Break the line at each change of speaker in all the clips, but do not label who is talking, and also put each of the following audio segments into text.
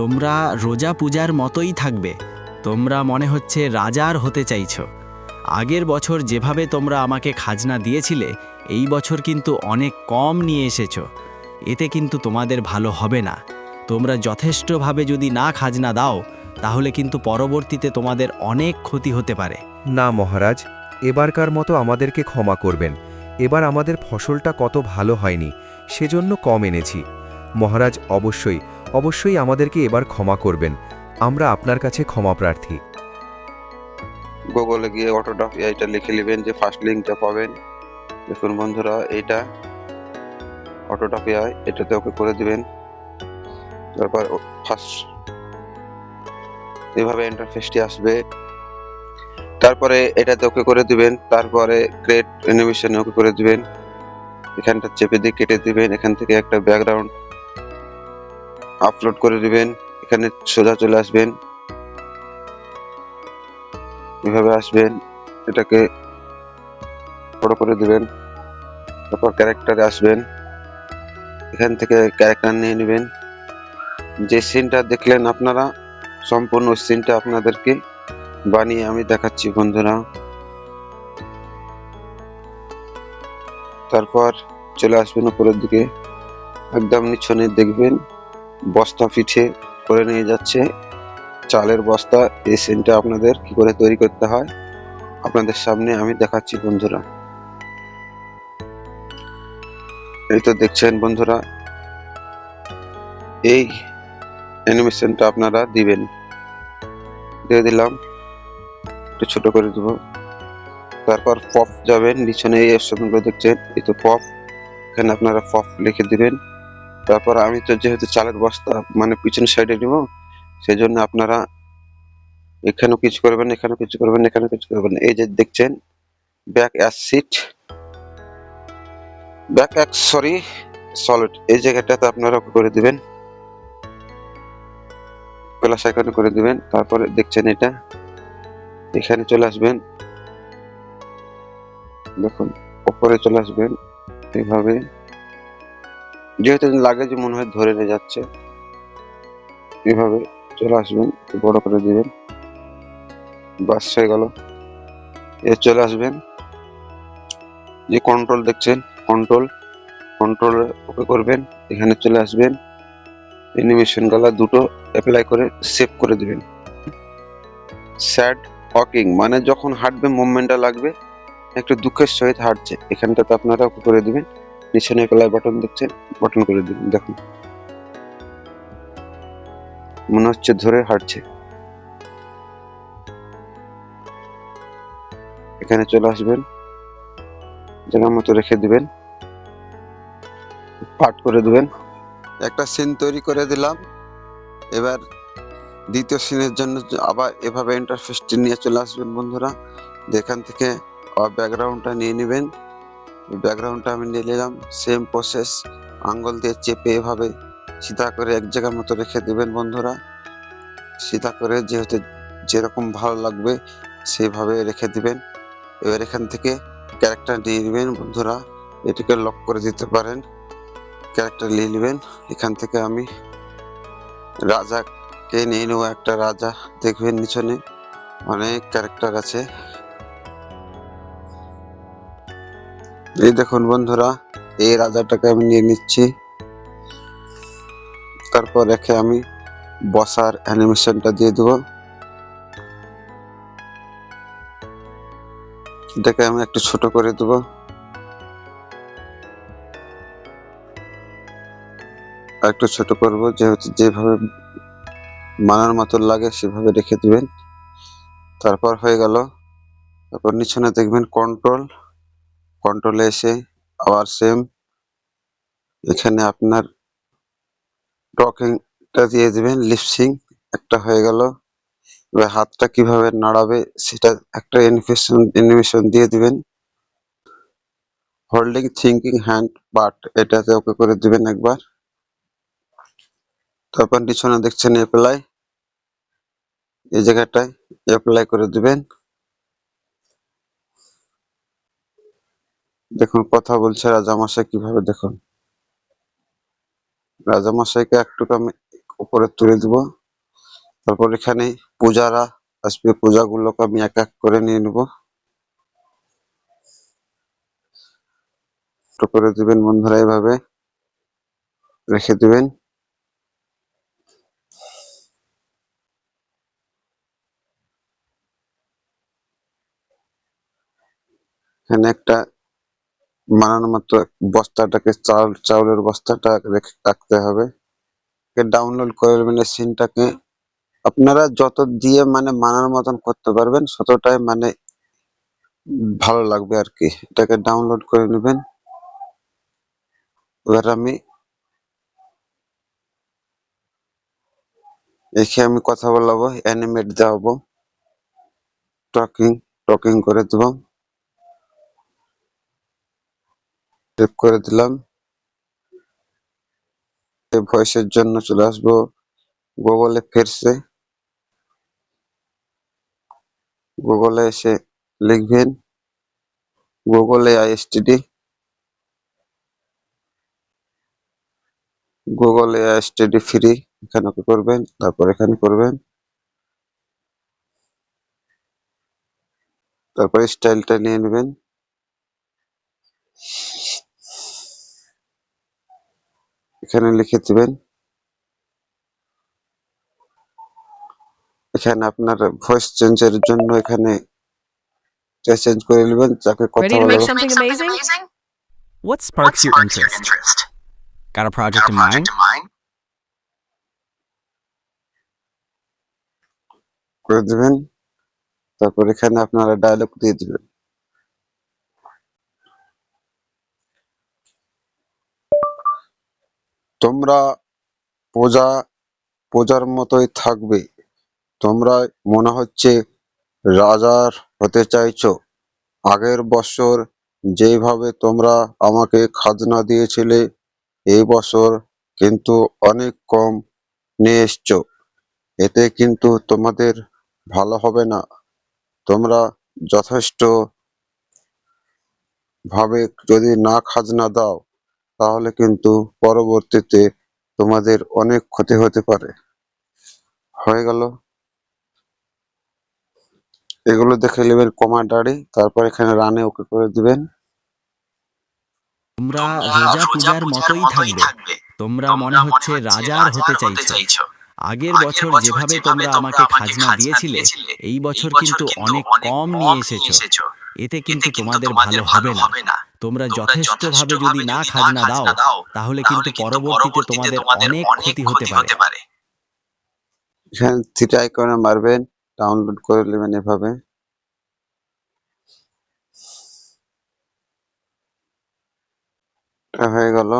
তোমরা রোজা পূজার মতোই থাকবে। তোমরা মনে হচ্ছে রাজার হতে চাইছো। আগের বছর যেভাবে তোমরা আমাকে খাজনা দিয়েছিলে, এই বছর কিন্তু অনেক কম নিয়ে এসেছ। এতে কিন্তু তোমাদের ভালো হবে না। তোমরা যথেষ্টভাবে যদি না খাজনা দাও, তাহলে কিন্তু পরবর্তীতে তোমাদের অনেক ক্ষতি হতে পারে।
না মহারাজ, এবারকার মতো আমাদেরকে ক্ষমা করবেন। এবার আমাদের ফসলটা কত ভালো হয়নি, সেজন্য কম এনেছি। মহারাজ, অবশ্যই অবশ্যই আমাদেরকে এবার ক্ষমা করবেন। আমরা আপনার কাছে ক্ষমা প্রার্থী।
গুগলে গিয়ে অটোডক এইটা লিখে নেবেন, যে ফার্স্ট লিঙ্কটা পাবেন। দেখুন বন্ধুরা এটা অটোডক এআই এটাতে ওকে করে দিবেন। তারপর ফার্স্ট এভাবে ইন্টারফেসটি আসবে। তারপরে এটাতে ওকে করে দিবেন, তারপরে ক্রিয়েট অ্যানিমেশনে ওকে করে দিবেন। এখানটা চেপে দিয়ে কেটে দিবেন, এখান থেকে একটা ব্যাকগ্রাউন্ড আপলোড করে দিবেন, এখানে সোজা চলে আসবেন। এভাবে আসবেন, এটাকে বড় করে দিবেন, তারপর ক্যারেক্টারে আসবেন। এখান থেকে ক্যারেক্টার নিয়ে নেবেন। যে সিনটা দেখলেন আপনারা, সম্পূর্ণ সিনটা আপনাদেরকে বানিয়ে আমি দেখাচ্ছি বন্ধুরা। তারপর চলে আসবেন উপরের দিকে। একদম নিচনে দেখবেন। বস্তা পিঠে করে নিয়ে যাচ্ছে। চালের বস্তা, এই সিনটা আপনাদের কি করে তৈরি করতে হয়, আপনাদের সামনে আমি দেখাচ্ছি বন্ধুরা। এই তো দেখছেন বন্ধুরা, এই অ্যানিমেশনটা আপনারা দিবেন। দিয়ে দিলাম, একটু ছোট করে দেব। তারপর পপ যাবেন, নিচনে এই অপশনগুলো দেখছেন, এই তো পপ। এখানে আপনারা পপ লিখে দিবেন। তারপর আমি তো যেহেতু চালের বস্তা মানে পিছন সাইডে নিব সেই জন্য আপনারা এখানেও কিছু করবেন, এখানেও কিছু করবেন, এখানেও কিছু করবেন। এই যে দেখছেন ব্যাক অ্যাস সিট ব্যাক অ্যাক সরি সলিড এই জায়গাটাতে আপনারা করে দিবেন প্লাস আইকনে করে দিবেন, তারপরে দেখছেন এটা, এখানে চলে আসবেন। দেখুন উপরে চলে আসবেন, এইভাবে। যেহেতু লাগে যে মনে হয় ধরে নিয়ে যাচ্ছে, এভাবে চলে আসবেন বড় করে দিবেন। বাস হয়ে গেল। এ চলে আসবেন। যে কন্ট্রোল দেখছেন কন্ট্রোল কন্ট্রোল ওকে করবেন, এখানে চলে আসবেন। অ্যানিমেশন গালা দুটো অ্যাপ্লাই করে সেভ করে দিবেন। স্যাড ওয়াকিং মানে যখন হাঁটবে মুভমেন্টটা লাগবে, একটু দুঃখের সহিত হাঁটছে, এখানটাতে আপনারা করে দিবেন। নিচনে প্লাই বাটন দেখছেন বাটন করে দিবেন দেখুন। মনে হচ্ছে ধরে হাঁটছে। এখানে চলে আসবেন জায়গার মতো রেখে দিবেন, পাট করে দিবেন। একটা সিন তৈরি করে দিলাম। এবার দ্বিতীয় সিনের জন্য আবার এভাবে ইন্টারফেসটি নিয়ে চলে আসবেন বন্ধুরা। যেখান থেকে ব্যাকগ্রাউন্ডটা নিয়ে নেবেন। ব্যাকগ্রাউন্ডটা আমি নিয়ে নিলাম। সেম প্রসেস আঙ্গুল দিয়ে চেপে এভাবে সিধা করে এক জায়গার মতো রেখে দেবেন বন্ধুরা। সিধা করে যেহেতু যেরকম ভালো লাগবে সেইভাবে রেখে দিবেন। এবার এখান থেকে ক্যারেক্টার নিয়ে নেবেন বন্ধুরা। এটিকে লক করে দিতে পারেন। ক্যারেক্টার নিয়ে নেবেন। এখান থেকে আমি রাজাকে নিয়ে নেব। একটা রাজা দেখবেন নিচনে। অনেক ক্যারেক্টার আছে। এই দেখুন বন্ধুরা, এই রাজাটাকে আমি নিয়ে নিচ্ছি। তারপর রেখে আমি বসার অ্যানিমেশনটা দিয়ে দেবো। এটাকে আমি একটু ছোট করে দেবো। একটু ছোট করব, যেহেতু যেভাবে মানার মতো লাগে সেভাবে রেখে দিবেন। তারপর হয়ে গেল, তারপর নিচনে দেখবেন কন্ট্রোল কন্ট্রোলে এসে আবার সেম এখানে আপনার টকিংটা দিয়ে দিবেন লিপসিং একটা হয়ে গেল। এবার হাতটা কীভাবে নাড়াবে সেটা একটা অ্যানিমেশন অ্যানিমেশন দিয়ে দিবেন। হোল্ডিং থিঙ্কিং হ্যান্ড বাট এটাতে ওকে করে দিবেন একবার। তারপর নিচনে দেখছেন অ্যাপ্লাই এই জায়গাটায় অ্যাপ্লাই করে দিবেন। দেখুন, কথা বলছে রাজামশাই কীভাবে দেখুন। রাজামশাইকে একটু আমি উপরে তুলে দিব। তারপর এখানে পূজারা আসবে পূজাগুলোকে আমি এক এক করে নিয়ে নেব। করে দিবেন বন্ধুরা এইভাবে রেখে দিবেন। এখানে একটা বানানো মাত্র বস্তাটাকে চাল, চাউলের বস্তাটা রেখে রাখতে হবে। ডাউনলোড করে নেবেন সিনটাকে আপনারা যত দিয়ে মানে মানার মতন করতে পারবেন, ততটাই মানে ভালো লাগবে আর কি এটাকে ডাউনলোড করে নেবেন। এবার আমি এখে আমি কথা বলাবো অ্যানিমেট দেওয়াবো। টকিং টকিং করে দেবো। সেভ করে দিলাম। ভয়েসের জন্য চলে আসব গুগলে ফেরছে। গুগলে এসে লিখবেন গুগলে আইএসটিডি গুগলে আইএসটিডি ফ্রি এখানে করবেন, তারপর এখানে করবেন। তারপরে স্টাইলটা নিয়ে নেবেন। এখানে লিখে দিবেন এখানে আপনার ভয়েস চেঞ্জের জন্য এখানে চেঞ্জ করে নেবেন যাকে কথা
Ready to make
বলাবো
something amazing?
What sparks, your, interest? Got a project in mind?
করে দিবেন তারপর এখানে আপনারা ডায়লগ দিয়ে দিবেন তোমরা পূজা পূজার মতোই থাকবে। তোমরা মনে হচ্ছে রাজার হতে চাইছ। আগের বছর যেভাবে তোমরা আমাকে খাজনা দিয়েছিলে, এই বছর কিন্তু অনেক কম নিয়ে এসছো। এতে কিন্তু তোমাদের ভালো হবে না। তোমরা যথেষ্ট ভাবে যদি না খাজনা দাও তাহলে কিন্তু পরবর্তীতে তোমাদের অনেক ক্ষতি হতে পারে। হয়ে গেল। এগুলো দেখে নেবেন কমান্ডারি তারপর এখানে রানে ওকে করে দিবেন।
তোমরা রোজা পূজার মতোই থাকবে। তোমরা মনে হচ্ছে রাজার হতে চাইছো। আগের বছর যেভাবে তোমরা আমাকে খাজনা দিয়েছিলে, এই বছর কিন্তু অনেক কম নিয়ে এসেছ। এতে কিন্তু তোমাদের ভালো হবে না। তোমরা যথেষ্টভাবে যদি না খাজনা দাও তাহলে কিন্তু পরবর্তীতে তোমাদের অনেক ক্ষতি হতে পারে।
এখানে থ্রি আইকনে মারবেন ডাউনলোড করে নেবেন এভাবে। হয়ে গেল।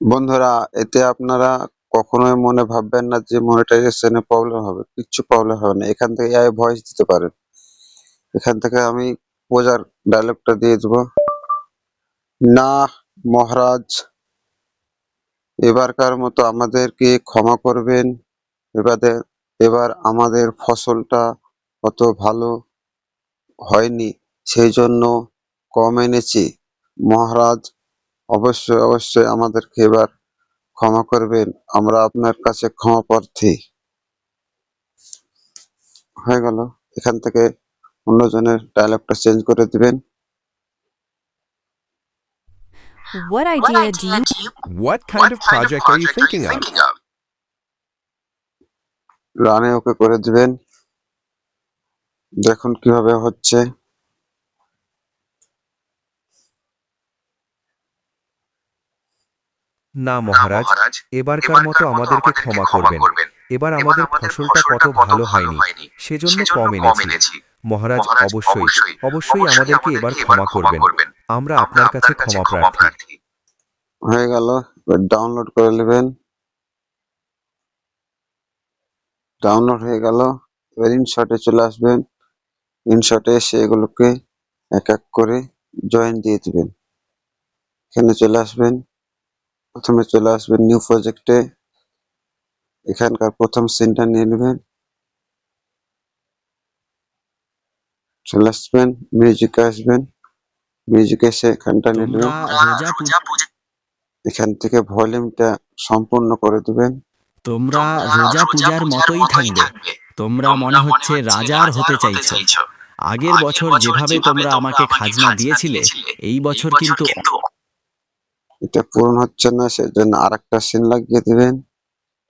বন্ধুরা এতে আপনারা কখনোই মনে ভাববেন না যে মনিটাইজেশনে প্রবলেম হবে, কিচ্ছু প্রবলেম হবে না। এখান থেকে এআই ভয়েস দিতে পারেন এখান থেকে আমি পূজার ডায়লগটা দিয়ে দেবো। না, মহারাজ, এবারকার মতো আমাদেরকে ক্ষমা করবেন। এবারে, এবার আমাদের ফসলটা অত ভালো হয়নি সেই জন্য কম এনেছি। মহারাজ, অবশ্যই অবশ্যই আমাদেরকে এবার ক্ষমা করবেন আমরা আপনার কাছে ক্ষমা প্রার্থী। হয়ে গেল। এখান থেকে অন্যজনের ডায়লগটা চেঞ্জ করে দিবেন।
What idea do you
What kind of project are you thinking of?
রানে ওকে করে দিবেন। দেখুন কীভাবে হচ্ছে।
না মহারাজ এবারকার মতো আমাদেরকে ক্ষমা করবেন। এবার আমাদের ফসলটা কত ভালো হয়নি সেজন্য কম এনেছি। মহারাজ অবশ্যই অবশ্যই আমাদেরকে এবার ক্ষমা করবেন। আমরা আপনার কাছে ক্ষমা প্রার্থী।
হয়ে গেল ডাউনলোড করে নেবেন। ডাউনলোড হয়ে গেল এবার ইনশটে চলে আসবেন। ইনশটে এসে এগুলোকে এক এক করে জয়েন দিয়ে দেবেন। এখানে চলে আসবেন। প্রথমে চলে আসবেন নিউ প্রজেক্টে। এখানকার প্রথম সিনটা নিয়ে নেবেন। চলে আসবেন মিউজিকে আসবেন। মিউজিক এসে এখানটা
রোজা পূজা
এখান থেকে ভলিউমটা সম্পূর্ণ করে দিবেন।
তোমরা রোজা পূজার মতোই থাকবে। তোমরা মনে হচ্ছে রাজার হতে চাইছো। আগের বছর যেভাবে তোমরা আমাকে খাজনা দিয়েছিলে এই বছর কিন্তু
এটা পূরণ হচ্ছে না সেজন্য আর একটা সিন লাগিয়ে দিবেন।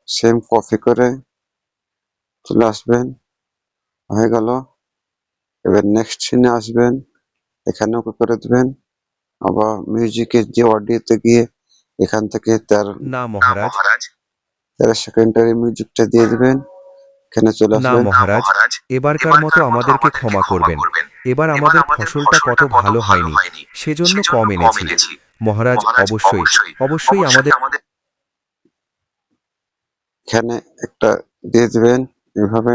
সেম কপি করে চলে আসবেন। হয়ে গেল। এবার নেক্সট সিনে আসবেন। এখানে ওকে করে দিবেন। আবার মিউজিকের যে অডিওতে গিয়ে এখান থেকে তার
না মহারাজ।
তেরো সেকেন্ডারি মিউজিকটা দিয়ে দিবেন। এখানে চলে
না মহারাজ এবারকার মতো আমাদেরকে ক্ষমা করবেন। এবার আমাদের ফসলটা কত ভালো হয়নি সেজন্য কম এনেছি। মহারাজ অবশ্যই অবশ্যই আমাদের
এখানে একটা দিয়ে দিবেন এভাবে।